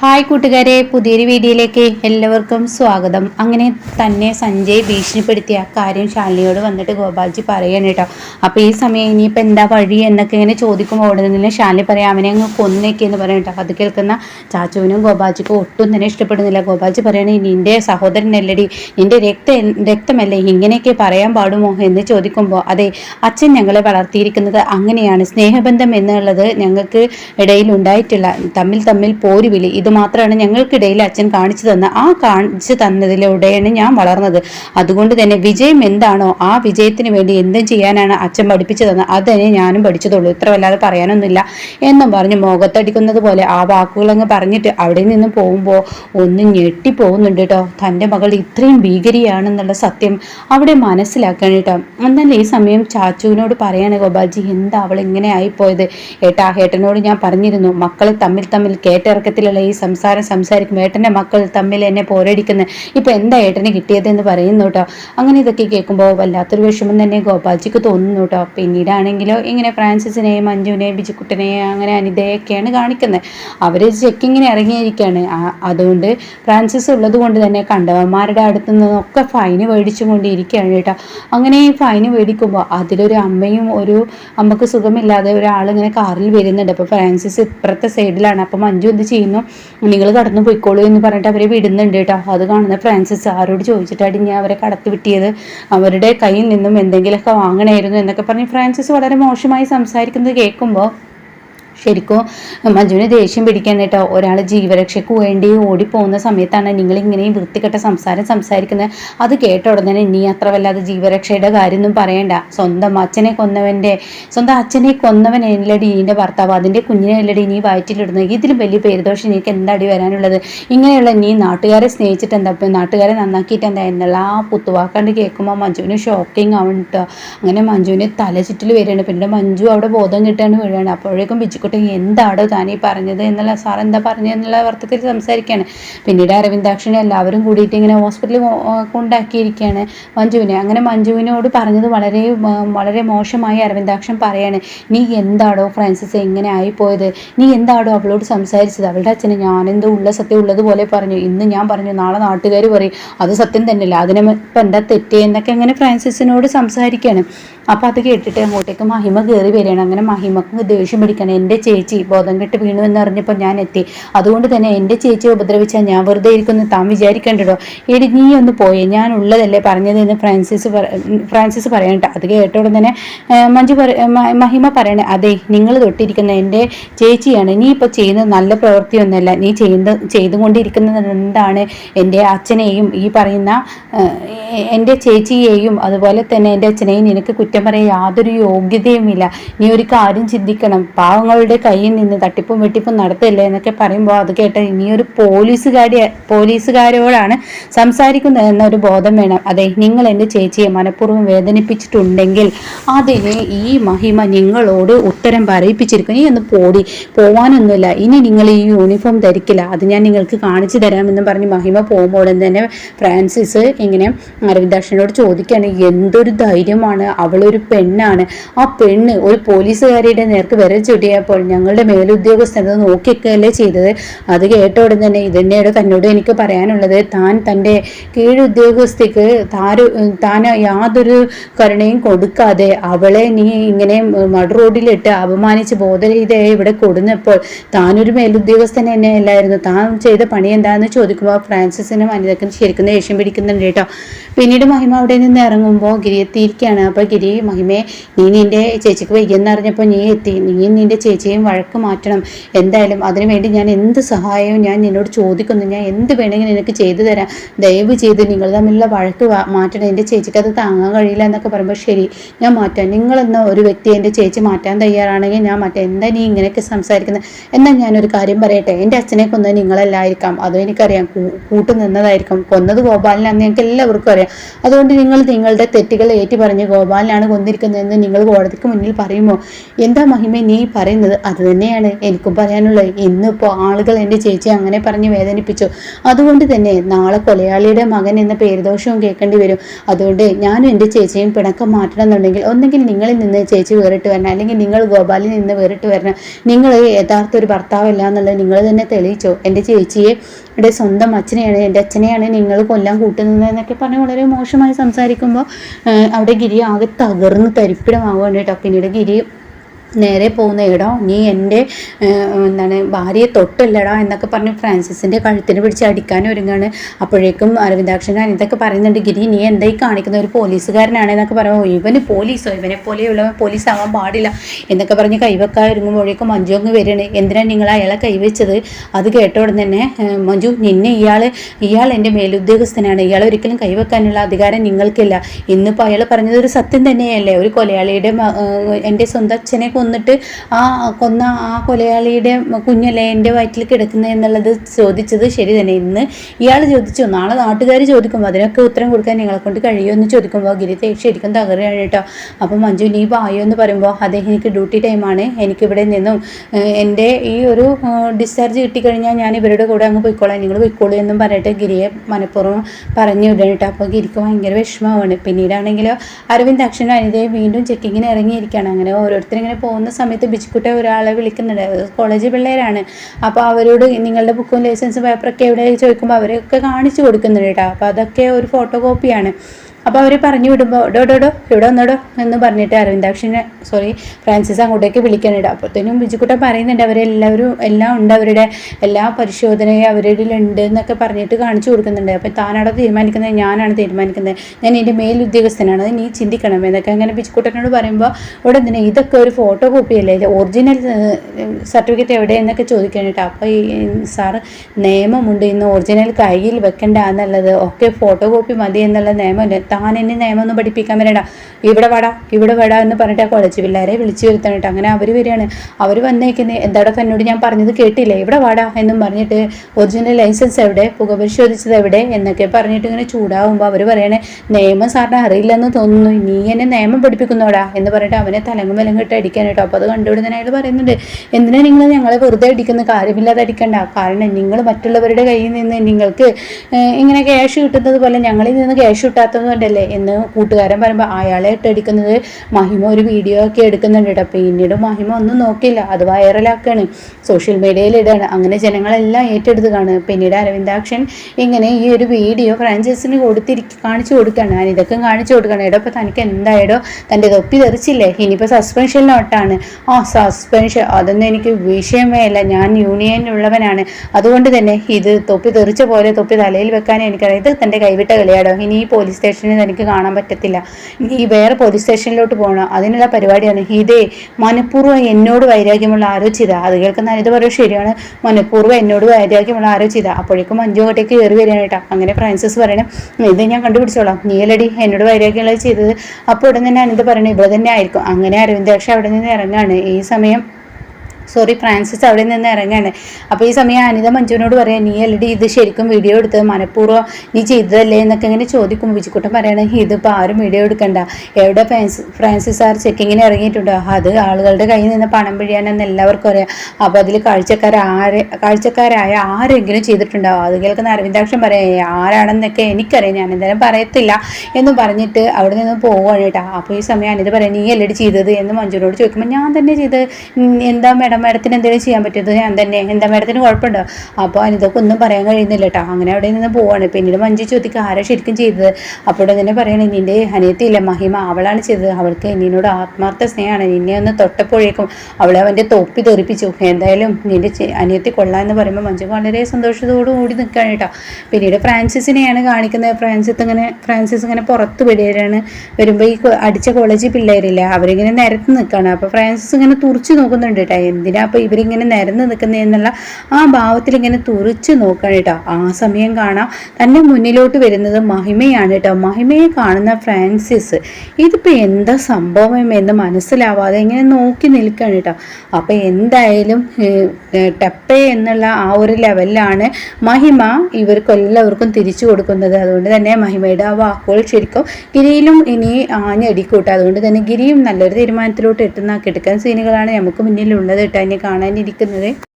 Hi കൂട്ടുകാരെ പുതിയൊരു വീഡിയോയിലേക്ക് എല്ലാവർക്കും സ്വാഗതം. അങ്ങനെ തന്നെ സഞ്ജയ് ഭീഷണിപ്പെടുത്തിയ കാര്യം ശാലിനിയോട് വന്നിട്ട് ഗോപാൽജി പറയാണ് കേട്ടോ. അപ്പോൾ ഈ സമയം ഇനിയിപ്പോൾ എന്താ വഴി എന്നൊക്കെ ഇങ്ങനെ ചോദിക്കുമ്പോൾ ഉടനെ തന്നെ ശാലിനി പറയാം അവനെ അങ്ങ് കൊന്നേക്ക് എന്ന് കേട്ടോ. അത് കേൾക്കുന്ന ചാച്ചുവിനും ഗോപാൽജിക്കും ഒട്ടും തന്നെ ഇഷ്ടപ്പെടുന്നില്ല. ഗോപാൽജി പറയണേ നിന്റെ സഹോദരനല്ലടി നിന്റെ രക്ത രക്തമല്ലേ ഇങ്ങനെയൊക്കെ പറയാൻ പാടുമോ? എന്ന് ചോദിക്കുമ്പോൾ അതെ അച്ഛൻ ഞങ്ങളെ വളർത്തിയിരിക്കുന്നത് അങ്ങനെയാണ്. സ്നേഹബന്ധം എന്നുള്ളത് ഞങ്ങൾക്ക് ഇടയിൽ ഉണ്ടായിട്ടുള്ള തമ്മിൽ തമ്മിൽ പോരുവിളി. ഇത് മാത്രമാണ് ഞങ്ങൾക്കിടയിൽ അച്ഛൻ കാണിച്ചു തന്ന ആ കാണിച്ചു തന്നതിലൂടെയാണ് ഞാൻ വളർന്നത്. അതുകൊണ്ട് തന്നെ വിജയം എന്താണോ ആ വിജയത്തിന് വേണ്ടി എന്തും ചെയ്യാനാണ് അച്ഛൻ പഠിപ്പിച്ചു തന്നത് അത് തന്നെ ഞാനും പഠിച്ചതുള്ളൂ. ഇത്ര വല്ലാതെ പറയാനൊന്നുമില്ല. എന്നും പറഞ്ഞ് മുഖത്തടിക്കുന്നത് പോലെ ആ വാക്കുകളങ്ങ് പറഞ്ഞിട്ട് അവിടെ നിന്ന് പോകുമ്പോൾ ഒന്ന് ഞെട്ടിപ്പോകുന്നുണ്ട് കേട്ടോ തന്റെ മകൾ ഇത്രയും ഭീകരിയാണെന്നുള്ള സത്യം അവിടെ മനസ്സിലാക്കണം കേട്ടോ എന്നാൽ ഈ സമയം ചാച്ചുവിനോട് പറയാണ് ഗോപാൽജി എന്താ അവൾ ഇങ്ങനെ ആയിപ്പോയത്? ഏട്ടാ ഹേട്ടനോട് ഞാൻ പറഞ്ഞിരുന്നു മക്കൾ തമ്മിൽ തമ്മിൽ കേട്ടിറക്കത്തിലുള്ള ഈ സംസാരം സംസാരിക്കും ഏട്ടന്റെ മക്കൾ തമ്മിൽ എന്നെ പോരടിക്കുന്നത് ഇപ്പം എന്താ ഏട്ടന് കിട്ടിയതെന്ന് പറയുന്നു കേട്ടോ. അങ്ങനെ ഇതൊക്കെ കേൾക്കുമ്പോൾ വല്ലാത്തൊരു വിഷമം തന്നെ ഗോപാൽജിക്ക് തോന്നുന്നു കേട്ടോ. പിന്നീടാണെങ്കിലോ ഇങ്ങനെ ഫ്രാൻസിസിനെയും മഞ്ജുവിനെയും ബിജുക്കുട്ടനെയും അങ്ങനെ അനിതയൊക്കെയാണ് കാണിക്കുന്നത്. അവർ ചെക്കിങ്ങിന് ഇറങ്ങിയിരിക്കുകയാണ്. അതുകൊണ്ട് ഫ്രാൻസിസ് ഉള്ളത് കൊണ്ട് തന്നെ കണ്ടവന്മാരുടെ അടുത്തു നിന്നൊക്കെ ഫൈന് മേടിച്ചുകൊണ്ടിരിക്കുകയാണ് കേട്ടോ. അങ്ങനെ ഈ ഫൈന് മേടിക്കുമ്പോൾ അതിലൊരു അമ്മയും ഒരു അമ്മയ്ക്ക് സുഖമില്ലാതെ ഒരാളിങ്ങനെ കാറിൽ വരുന്നുണ്ട്. അപ്പോൾ ഫ്രാൻസിസ് ഇപ്പുറത്തെ സൈഡിലാണ്. അപ്പോൾ മഞ്ജു എന്ത് ചെയ്യുന്നു? നിങ്ങൾ കടന്നു പോയിക്കോളൂ എന്ന് പറഞ്ഞിട്ട് അവരെ വിടുന്നുണ്ട് കേട്ടോ. അത് കാണുന്ന ഫ്രാൻസിസ് ആരോട് ചോദിച്ചിട്ടാണ് ഞാൻ അവരെ കടത്തി വിട്ടിയത് അവരുടെ കയ്യിൽ നിന്നും എന്തെങ്കിലുമൊക്കെ വാങ്ങണമായിരുന്നു എന്നൊക്കെ പറഞ്ഞ് ഫ്രാൻസിസ് വളരെ മോശമായി സംസാരിക്കുന്നത് കേൾക്കുമ്പോൾ ശരിക്കും മഞ്ജുവിന് ദേഷ്യം പിടിക്കാൻ കേട്ടോ. ഒരാൾ ജീവരക്ഷയ്ക്ക് വേണ്ടി ഓടിപ്പോകുന്ന സമയത്താണ് നിങ്ങൾ ഇങ്ങനെയും വൃത്തികെട്ട സംസാരം സംസാരിക്കുന്നത്. അത് കേട്ട ഉടനെ ഇനി അത്ര വല്ലാതെ ജീവരക്ഷയുടെ കാര്യമൊന്നും പറയണ്ട. സ്വന്തം അച്ഛനെ കൊന്നവന്റെ സ്വന്തം അച്ഛനെ കൊന്നവൻ എല്ലടി നിന്റെ ഭർത്താവ്. അതിന്റെ കുഞ്ഞിനെ അല്ലടി നീ വയറ്റിലിടുന്നത്. ഇതിലും വലിയ പേരുദോഷം നിനക്ക് എന്താടി വരാനുള്ളത്? ഇങ്ങനെയുള്ള നീ നാട്ടുകാരെ സ്നേഹിച്ചിട്ട് എന്താ നാട്ടുകാരെ നന്നാക്കിയിട്ട് എന്താ എന്നുള്ള ആ പുത്തുവാക്കാണ്ട് കേൾക്കുമ്പോൾ മഞ്ജുവിന് ഷോക്കിംഗ് ആവും കേട്ടോ അങ്ങനെ മഞ്ജുവിന് തല ചുറ്റിൽ വരികയാണ്. പിന്നെ മഞ്ജു അവിടെ ബോധം കിട്ടാണ്ട് വീഴുകയാണ് അപ്പോഴേക്കും ബിജുക്കുട്ടി എന്താടോ താനീ പറഞ്ഞത് എന്നുള്ള സാർ എന്താ പറഞ്ഞത് എന്നുള്ള അർത്ഥത്തിൽ സംസാരിക്കുകയാണ്. പിന്നീട് അരവിന്ദാക്ഷനെ എല്ലാവരും കൂടിയിട്ട് ഇങ്ങനെ ഹോസ്പിറ്റലിൽ കൊണ്ടാക്കിയിരിക്കുകയാണ് മഞ്ജുവിനെ. അങ്ങനെ മഞ്ജുവിനോട് പറഞ്ഞത് വളരെ വളരെ മോശമായി അരവിന്ദാക്ഷൻ പറയാണ്. നീ എന്താടോ ഫ്രാൻസിസ് എങ്ങനെ ആയിപ്പോയത്? നീ എന്താടോ അവളോട് സംസാരിച്ചത്? അവളുടെ അച്ഛന് ഞാനെന്തോ ഉള്ള സത്യം ഉള്ളതുപോലെ പറഞ്ഞു. ഇന്ന് ഞാൻ പറഞ്ഞു നാളെ നാട്ടുകാർ പറയും അത് സത്യം തന്നെയല്ല അതിനെ ഇപ്പം എന്താ തെറ്റേ? എന്നൊക്കെ അങ്ങനെ ഫ്രാൻസിസിനോട് സംസാരിക്കുകയാണ്. അപ്പോൾ അത് കേട്ടിട്ട് അങ്ങോട്ടേക്ക് മഹിമ കയറി വരികയാണ്. അങ്ങനെ മഹിമക്ക് ദേഷ്യം പിടിക്കണം എന്റെ ചേച്ചി ബോധം കെട്ട് വീണു എന്ന് അറിഞ്ഞപ്പോൾ ഞാൻ എത്തി. അതുകൊണ്ട് തന്നെ എന്റെ ചേച്ചിയെ ഉപദ്രവിച്ചാൽ ഞാൻ വെറുതെ ഇരിക്കുന്നു താൻ വിചാരിക്കണ്ടോ എടി നീ ഒന്ന് പോയേ. ഞാൻ ഉള്ളതല്ലേ പറഞ്ഞതെന്ന് ഫ്രാൻസിസ് ഫ്രാൻസിസ് പറയണ്ട അത് കേട്ടോടെ തന്നെ മഞ്ജു മഹിമ പറയണേ അതെ നിങ്ങൾ തൊട്ടിരിക്കുന്ന എന്റെ ചേച്ചിയാണ്. നീ ഇപ്പോൾ ചെയ്യുന്നത് നല്ല പ്രവൃത്തിയൊന്നുമല്ല. നീ ചെയ്ത് ചെയ്തുകൊണ്ടിരിക്കുന്നത് എന്താണ് എന്റെ അച്ഛനെയും ഈ പറയുന്ന എന്റെ ചേച്ചിയെയും അതുപോലെ തന്നെ എന്റെ അച്ഛനെയും നിനക്ക് കുറ്റം പറയാൻ യാതൊരു യോഗ്യതയുമില്ല. നീ ഒരു കാര്യം ചിന്തിക്കണം. പാവങ്ങളുടെ കയ്യിൽ നിന്ന് തട്ടിപ്പും വെട്ടിപ്പും നടത്തില്ലേ എന്നൊക്കെ പറയുമ്പോൾ അത് കേട്ട ഇനി ഒരു പോലീസുകാരി പോലീസുകാരോടാണ് സംസാരിക്കുന്നത് എന്നൊരു ബോധം വേണം. അതെ നിങ്ങൾ എന്റെ ചേച്ചിയെ മനഃപൂർവം വേദനിപ്പിച്ചിട്ടുണ്ടെങ്കിൽ അതിന് ഈ മഹിമ നിങ്ങളോട് ഉത്തരം പറയിപ്പിച്ചിരിക്കും നീ ഒന്ന് പോടി പോവാനൊന്നുമില്ല. ഇനി നിങ്ങൾ ഈ യൂണിഫോം ധരിക്കില്ല. അത് ഞാൻ നിങ്ങൾക്ക് കാണിച്ചു തരാമെന്ന് പറഞ്ഞ് മഹിമ പോകുമ്പോൾ തന്നെ ഫ്രാൻസിസ് ഇങ്ങനെ അരവിന്ദാക്ഷനോട് ചോദിക്കുകയാണ് എന്തൊരു ധൈര്യമാണ്. അവളൊരു പെണ്ണാണ്. ആ പെണ്ണ് ഒരു പോലീസുകാരിയുടെ നേർക്ക് വിരൽ ചുട്ടിയപ്പോൾ ഞങ്ങളുടെ മേലുദ്യോഗസ്ഥനത് നോക്കിക്കല്ലേ ചെയ്തത്. അത് കേട്ട ഉടൻ തന്നെ ഇതന്നെയാണ് തന്നോട് എനിക്ക് പറയാനുള്ളത്. താൻ തന്റെ കീഴുദ്യോഗസ്ഥയ്ക്ക് താരു താൻ യാതൊരു കരുണയും കൊടുക്കാതെ അവളെ നീ ഇങ്ങനെ മഡ് റോഡിലിട്ട് അപമാനിച്ച് ബോധരഹിതയായി ഇവിടെ കൊടുന്നപ്പോൾ താനൊരു മേലുദ്യോഗസ്ഥൻ തന്നെ അല്ലായിരുന്നു താൻ ചെയ്ത പണി എന്താണെന്ന് ചോദിക്കുമ്പോൾ ഫ്രാൻസിസിനും അനിതക്കും ശരിക്കും ദേഷ്യം പിടിക്കുന്നുണ്ട് കേട്ടോ. പിന്നീട് മഹിമ അവിടെ നിന്ന് ഇറങ്ങുമ്പോൾ ഗിരി എത്തിയിരിക്കുകയാണ്. അപ്പോൾ ഗിരി മഹിമയെ നീ നിന്റെ ചേച്ചിക്ക് വയ്യെന്ന് അറിഞ്ഞപ്പോൾ നീ എത്തി നീ നിന്റെ ചേച്ചിയും വഴക്ക് മാറ്റണം. എന്തായാലും അതിനുവേണ്ടി ഞാൻ എന്ത് സഹായവും ഞാൻ നിന്നോട് ചോദിക്കുന്നു. ഞാൻ എന്ത് വേണമെങ്കിലും നിനക്ക് ചെയ്തു തരാം. ദയവ് ചെയ്ത് നിങ്ങൾ തമ്മിലുള്ള വഴക്ക് മാറ്റണം. എന്റെ ചേച്ചിക്ക് അത് താങ്ങാൻ കഴിയില്ല എന്നൊക്കെ പറയുമ്പോൾ ശരി ഞാൻ മാറ്റാം. നിങ്ങളെന്ന ഒരു വ്യക്തി എന്റെ ചേച്ചി മാറ്റാൻ തയ്യാറാണെങ്കിൽ ഞാൻ മാറ്റാം. എന്താ നീ ഇങ്ങനെയൊക്കെ സംസാരിക്കുന്നത്? എന്നാൽ ഞാനൊരു കാര്യം പറയട്ടെ. എന്റെ അച്ഛനെ കൊന്നത് നിങ്ങളല്ലായിരിക്കാം. അതും എനിക്കറിയാം. കൂട്ടു നിന്നതായിരിക്കും. കൊന്നത് ഗോപാലിനാണെന്ന് ഞങ്ങൾക്ക് എല്ലാവർക്കും അറിയാം. അതുകൊണ്ട് നിങ്ങൾ നിങ്ങളുടെ തെറ്റുകൾ ഏറ്റു പറഞ്ഞ് ഗോപാലിനാണ് കൊന്നിരിക്കുന്നതെന്ന് നിങ്ങൾ കോടതിക്ക് മുന്നിൽ പറയുമോ? എന്താ മഹിമ നീ പറയുന്നത്? പറയുന്നത് അത് തന്നെയാണ്. എനിക്കും പറയാനുള്ളത്. ഇന്നിപ്പോൾ ആളുകൾ എന്റെ ചേച്ചി അങ്ങനെ പറഞ്ഞ് വേദനിപ്പിച്ചു. അതുകൊണ്ട് തന്നെ നാളെ കൊലയാളിയുടെ മകൻ എന്ന പേരുദോഷവും കേൾക്കേണ്ടി വരും. അതുകൊണ്ട് ഞാനും എന്റെ ചേച്ചിയും പിണക്കം മാറ്റണം എന്നുണ്ടെങ്കിൽ ഒന്നെങ്കിൽ നിങ്ങളിൽ നിന്ന് ചേച്ചി വേറിട്ട് വരണം. അല്ലെങ്കിൽ നിങ്ങൾ ഗോപാലിൽ നിന്ന് വേറിട്ട് വരണം. നിങ്ങൾ യഥാർത്ഥ ഒരു ഭർത്താവല്ല എന്നുള്ളത് നിങ്ങൾ തന്നെ തെളിയിച്ചോ. എന്റെ ചേച്ചിയെ എന്റെ സ്വന്തം അച്ഛനെയാണ് എന്റെ അച്ഛനെയാണ് നിങ്ങൾ കൊല്ലാൻ കൂട്ടുന്നത് എന്നൊക്കെ പറഞ്ഞ് വളരെ മോശമായി സംസാരിക്കുമ്പോൾ അവിടെ ഗിരി ആകെ തകർന്ന് തരിപ്പിടമാകുകയാണ് കേട്ടോ. പിന്നീട് ഗിരി നേരെ പോകുന്ന ഇടോ. നീ എന്റെ എന്താണ് ഭാര്യയെ തൊട്ടല്ലടാ എന്നൊക്കെ പറഞ്ഞ് ഫ്രാൻസിസിന്റെ കഴുത്തിന് പിടിച്ച് അടിക്കാൻ ഒരുങ്ങാണ്. അപ്പോഴേക്കും അരവിന്ദാക്ഷൻ ഇതൊക്കെ പറയുന്നുണ്ട്. ഗിരി നീ എന്തായി കാണിക്കുന്ന? ഒരു പോലീസുകാരനാണ് എന്നൊക്കെ പറയുമ്പോൾ ഇവന് പോലീസോ? ഇവനെ പോലെയുള്ളവൻ പോലീസ് ആവാൻ പാടില്ല എന്നൊക്കെ പറഞ്ഞ് കൈവെക്കാൻ ഒരുങ്ങുമ്പോഴേക്കും മഞ്ജു അങ്ങ് വരികയാണ്. എന്തിനാണ് നിങ്ങൾ അയാളെ കൈവച്ചത്? അത് കേട്ട ഉടനെ തന്നെ മഞ്ജു നിന്നെ ഇയാൾ ഇയാൾ എന്റെ മേലുദ്യോഗസ്ഥനാണ്. ഇയാൾ ഒരിക്കലും കൈവെക്കാനുള്ള അധികാരം നിങ്ങൾക്കില്ല. ഇന്നിപ്പോൾ അയാൾ പറഞ്ഞത് ഒരു സത്യം തന്നെയല്ലേ? ഒരു കൊലയാളിയുടെ എന്റെ സ്വന്തം അച്ഛനെ കൊന്നിട്ട് ആ കൊന്ന ആ കൊലയാളിയുടെ കുഞ്ഞല്ലേ എന്റെ വയറ്റിൽ കിടക്കുന്നത് എന്നുള്ളത് ചോദിച്ചത് ശരി തന്നെ. ഇന്ന് ഇയാൾ ചോദിച്ചു നാളെ നാട്ടുകാർ ചോദിക്കുമ്പോൾ അതിനൊക്കെ ഉത്തരം കൊടുക്കാൻ നിങ്ങളെ കൊണ്ട് കഴിയുമെന്ന് ചോദിക്കുമ്പോൾ ഗിരി ശരിക്കും തകരുകയാണ് കേട്ടോ. അപ്പോൾ മഞ്ജു നീ വായോ എന്ന് പറയുമ്പോൾ അദ്ദേഹം എനിക്ക് ഡ്യൂട്ടി ടൈമാണ് എനിക്കിവിടെ നിന്നും എന്റെ ഈ ഒരു ഡിസ്ചാർജ് കിട്ടിക്കഴിഞ്ഞാൽ ഞാൻ ഇവരുടെ കൂടെ അങ്ങ് പോയിക്കോളാം. നിങ്ങൾ പോയിക്കോളൂ എന്നും പറഞ്ഞിട്ട് ഗിരിയെ മനഃപൂർവം പറഞ്ഞു വിടണം കേട്ടോ. അപ്പോൾ ഗിരിക്ക് ഭയങ്കര വിഷമമാണ്. പിന്നീടാണെങ്കിലോ അരവിന്ദ് അക്ഷനും അനിതയെ വീണ്ടും ചെക്കിങ്ങിന് ഇറങ്ങിയിരിക്കുകയാണ്. അങ്ങനെ ഓരോരുത്തരിങ്ങനെ പോകുന്ന സമയത്ത് ബിച്ചിക്കുട്ട ഒരാളെ വിളിക്കുന്നുണ്ട്. കോളേജ് പിള്ളേരാണ്. അപ്പോൾ അവരോട് നിങ്ങളുടെ ബുക്കും ലൈസൻസും പേപ്പറൊക്കെ എവിടെ ചോദിക്കുമ്പോൾ അവരൊക്കെ കാണിച്ചു കൊടുക്കുന്നുണ്ട് കേട്ടോ. അപ്പോൾ അതൊക്കെ ഒരു ഫോട്ടോ കോപ്പിയാണ് അപ്പോൾ അവർ പറഞ്ഞു വിടുമ്പോൾ ഡോ ഡോ ഡോ ഇവിടെ വന്നോടോ എന്ന് പറഞ്ഞിട്ട് അരവിന്ദാക്ഷനെ സോറി ഫ്രാൻസിസ് അങ്ങോട്ടേക്ക് വിളിക്കാനുണ്ട് അപ്പോഴത്തേനും ബിജുക്കുട്ടൻ പറയുന്നുണ്ട് അവരെല്ലാവരും എല്ലാം ഉണ്ട് അവരുടെ എല്ലാ പരിശോധനയും അവരുടെ ഉണ്ട് എന്നൊക്കെ പറഞ്ഞിട്ട് കാണിച്ചു കൊടുക്കുന്നുണ്ട്. അപ്പോൾ താനാണ് തീരുമാനിക്കുന്നത് ഞാനാണ് തീരുമാനിക്കുന്നത്. ഞാൻ എന്റെ മേലുദ്യോഗസ്ഥനാണ് അത് നീ ചിന്തിക്കണം എന്നൊക്കെ അങ്ങനെ ബിജുക്കുട്ടനോട് പറയുമ്പോൾ ഇവിടെ എന്തിനാ ഇതൊക്കെ ഒരു ഫോട്ടോ കോപ്പി അല്ലേ? ഒറിജിനൽ സർട്ടിഫിക്കറ്റ് എവിടെ എന്നൊക്കെ ചോദിക്കാനായിട്ട് അപ്പോൾ ഈ സാറ് നിയമമുണ്ട് ഇന്ന് ഒറിജിനൽ കയ്യിൽ വെക്കണ്ട എന്നുള്ളത് ഒക്കെ ഫോട്ടോ കോപ്പി മതി എന്നുള്ള നിയമമല്ലേ താൻ എന്നെ നിയമമൊന്നും പഠിപ്പിക്കാൻ വരണ്ട. ഇവിടെ വട ഇവിടെ വട എന്ന് പറഞ്ഞിട്ട് ആ കോളേജ് പിള്ളേരെ വിളിച്ചു വരുത്തണം അങ്ങനെ അവർ വരികയാണ്. അവർ വന്നേക്കുന്നത് എന്താടോ എന്നോട് ഞാൻ പറഞ്ഞത് കേട്ടില്ലേ? ഇവിടെ വട എന്നും പറഞ്ഞിട്ട് ഒറിജിനൽ ലൈസൻസ് എവിടെ? പുക പരിശോധിച്ചത് എവിടെ? എന്നൊക്കെ പറഞ്ഞിട്ട് ഇങ്ങനെ ചൂടാവുമ്പോൾ അവർ പറയണേ നിയമം സാറിന് അറിയില്ലെന്ന് തോന്നുന്നു. നീ എന്നെ നിയമം പഠിപ്പിക്കുന്നോടാ എന്ന് പറഞ്ഞിട്ട് അവനെ തലങ്ങും വിലങ്ങ് ഇട്ട് അടിക്കാൻ കേട്ടോ അപ്പോൾ അത് കണ്ടുവിടുന്ന അയാൾ പറയുന്നുണ്ട് എന്തിനാണ് നിങ്ങൾ ഞങ്ങളെ വെറുതെ അടിക്കുന്ന? കാര്യമില്ലാതെ അടിക്കണ്ട. കാരണം നിങ്ങൾ മറ്റുള്ളവരുടെ കയ്യിൽ നിന്ന് നിങ്ങൾക്ക് ഇങ്ങനെ ക്യാഷ് കിട്ടുന്നത് പോലെ ഞങ്ങളിൽ നിന്ന് ക്യാഷ് കിട്ടാത്തത് കൊണ്ടല്ലേ? എന്ന് കൂട്ടുകാരൻ പറയുമ്പോൾ അയാളെ ഇട്ടടിക്കുന്നത് മഹിമ ഒരു വീഡിയോ ഒക്കെ എടുക്കുന്നുണ്ട് കേട്ടോ പിന്നീട് മഹിമ ഒന്നും നോക്കില്ല അത് വൈറലാക്കാണ് സോഷ്യൽ മീഡിയയിൽ ഇടാണ്. അങ്ങനെ ജനങ്ങളെല്ലാം ഏറ്റെടുത്ത് കാണുക. പിന്നീട് അരവിന്ദാക്ഷൻ ഇങ്ങനെ ഈ ഒരു വീഡിയോ ഫ്രാഞ്ചൈസിന് കൊടുത്തിരിക്ക കാണിച്ചു കൊടുക്കുകയാണ് ഞാൻ ഇതൊക്കെ കാണിച്ചു കൊടുക്കണം. എടോ അപ്പോൾ തനിക്ക് എന്തായടോ? തന്റെ തൊപ്പി തെറിച്ചില്ലേ? ഇനിയിപ്പോൾ സസ്പെൻഷൻ നോട്ടാണ്. ആ സസ്പെൻഷൻ അതൊന്നും എനിക്ക് വിഷയമേ അല്ല ഞാൻ യൂണിയനിലുള്ളവനാണ്. അതുകൊണ്ട് തന്നെ ഇത് തൊപ്പി തെറിച്ച പോലെ തൊപ്പി തലയിൽ വെക്കാൻ എനിക്കറിയാം. ഇത് തന്റെ കൈവിട്ട കളിയാടോ? ഇനി ഈ പോലീസ് സ്റ്റേഷനിൽ എനിക്ക് കാണാൻ പറ്റത്തില്ല. ഈ വേറെ പോലീസ് സ്റ്റേഷനിലോട്ട് പോകണം. അതിനുള്ള പരിപാടിയാണ്. ഇതേ മനഃപൂർവം എന്നോട് വൈരാഗ്യമുള്ള ആരോ ചെയ്ത. അത് കേൾക്കുന്ന ഇത് പറയുക ശരിയാണ്. മനഃപൂർവം എന്നോട് വൈരാഗ്യമുള്ള ആരോ ചെയ്ത. അപ്പോഴേക്കും മഞ്ജു അങ്ങോട്ടേക്ക് കയറി വരികയാണ് അങ്ങനെ ഫ്രാൻസിസ് പറയണം ഇത് ഞാൻ കണ്ടുപിടിച്ചോളാം. നീലടി എന്നോട് വൈരാഗ്യമുള്ള ചെയ്തത്. അപ്പോൾ ഉടൻ തന്നെ അനിത പറയണേ ഇവിടെ തന്നെ ആയിരിക്കും. അങ്ങനെ അരവിന്ദാക്ഷ അവിടെ നിന്ന് ഇറങ്ങാണ്. ഈ സമയം സോറി ഫ്രാൻസിസ് അവിടെ നിന്ന് ഇറങ്ങാണ്. അപ്പോൾ ഈ സമയം അനിത മഞ്ജുവിനോട് പറയാം നീ അല്ലടി ഇത് ശരിക്കും വീഡിയോ എടുത്തത് മനഃപൂർവം നീ ചെയ്തതല്ലേ? എന്നൊക്കെ ഇങ്ങനെ ചോദിക്കും വിജിക്കുട്ടൻ പറയാണ് ഇതിപ്പോൾ ആരും വീഡിയോ എടുക്കണ്ട. എവിടെ ഫ്രാൻസ് ഫ്രാൻസിസ് സാർ ചെക്കിങ്ങിന് ഇറങ്ങിയിട്ടുണ്ടോ. അത് ആളുകളുടെ കയ്യിൽ നിന്ന് പണം പിഴിയാനെന്ന് എല്ലാവർക്കും അറിയാം. അപ്പോൾ അതിൽ കാഴ്ചക്കാർ ആരെ കാഴ്ചക്കാരായ ആരെങ്കിലും ചെയ്തിട്ടുണ്ടാവും അത് കേൾക്കുന്ന അരവിന്ദാക്ഷൻ പറയാം ആരാണെന്നൊക്കെ എനിക്കറിയാം. ഞാൻ എന്തായാലും പറയത്തില്ല. എന്ന് പറഞ്ഞിട്ട് അവിടെ നിന്ന് പോവുകയാണ് കേട്ടോ. അപ്പോൾ ഈ സമയം അനിത പറയാം നീ അല്ലടി ചെയ്തത്? എന്ന് മഞ്ജുനോട് ചോദിക്കുമ്പോൾ ഞാൻ തന്നെ ചെയ്ത് എന്താ മേഡം മാഡത്തിന് എന്തെങ്കിലും ചെയ്യാൻ പറ്റുന്നത് ഞാൻ തന്നെ. എന്താ മാഡത്തിന് കുഴപ്പമുണ്ടോ? അപ്പോൾ അനിതൊക്കെ ഒന്നും പറയാൻ കഴിയുന്നില്ല കേട്ടോ. അങ്ങനെ അവിടെ നിന്ന് പോവാണ്. പിന്നീട് മഞ്ജു ചോദിക്കുക ആരാ ശരിക്കും ചെയ്തത്? അപ്പോൾ ഇങ്ങനെ പറയണേ നിന്റെ അനിയത്തിയില്ല മഹിമ. അവളാണ് ചെയ്തത്. അവൾക്ക് എന്നോട് ആത്മാർത്ഥ സ്നേഹമാണ്. നിന്നെ ഒന്ന് തൊട്ടപ്പോഴേക്കും അവളെ അവന്റെ തൊപ്പി തെറിപ്പിച്ചു. എന്തായാലും നിന്റെ അനിയത്തി കൊള്ളാം എന്ന് പറയുമ്പോൾ മഞ്ജു വളരെ സന്തോഷത്തോടു കൂടി നിൽക്കുകയാണ് കേട്ടോ. പിന്നീട് ഫ്രാൻസിസിനെയാണ് കാണിക്കുന്നത്. ഫ്രാൻസിസ് ഇങ്ങനെ ഫ്രാൻസിസ് ഇങ്ങനെ പുറത്ത് വിടുകയാണ് വരുമ്പോൾ ഈ അടിച്ച കോളേജ് പിള്ളേരില്ല അവരിങ്ങനെ നിരത്ത് നിൽക്കുകയാണ്. അപ്പോൾ ഫ്രാൻസിസ് ഇങ്ങനെ തുറച്ച് നോക്കുന്നുണ്ട് കേട്ടോ. എന്ത് എന്തിനാ അപ്പോൾ ഇവരിങ്ങനെ നിരന്ന് നിൽക്കുന്നതെന്നുള്ള ആ ഭാവത്തിൽ ഇങ്ങനെ തുറിച്ച് നോക്കണം കേട്ടോ. ആ സമയം കാണാം. തന്റെ മുന്നിലോട്ട് വരുന്നത് മഹിമയാണ് കേട്ടോ. മഹിമയെ കാണുന്ന ഫ്രാൻസിസ് ഇതിപ്പോൾ എന്താ സംഭവം എന്ന് മനസ്സിലാവാതെ ഇങ്ങനെ നോക്കി നിൽക്കണം കേട്ടോ. അപ്പോൾ എന്തായാലും ടെപ്പ എന്നുള്ള ആ ഒരു ലെവലിലാണ് മഹിമ ഇവർക്ക് എല്ലാവർക്കും തിരിച്ചു കൊടുക്കുന്നത്. അതുകൊണ്ട് തന്നെ മഹിമയുടെ ആ വാക്കുകൾ ശരിക്കും ഗിരിയിലും ഇനി ആഞ്ഞടിക്കൂട്ടെ അതുകൊണ്ട് തന്നെ ഗിരിയും നല്ലൊരു തീരുമാനത്തിലോട്ട് എത്തുന്ന കിടക്കൻ സീനുകളാണ് നമുക്ക് മുന്നിലുള്ളത് കേട്ടോ ഇനി കാണാനിരിക്കുന്നത്.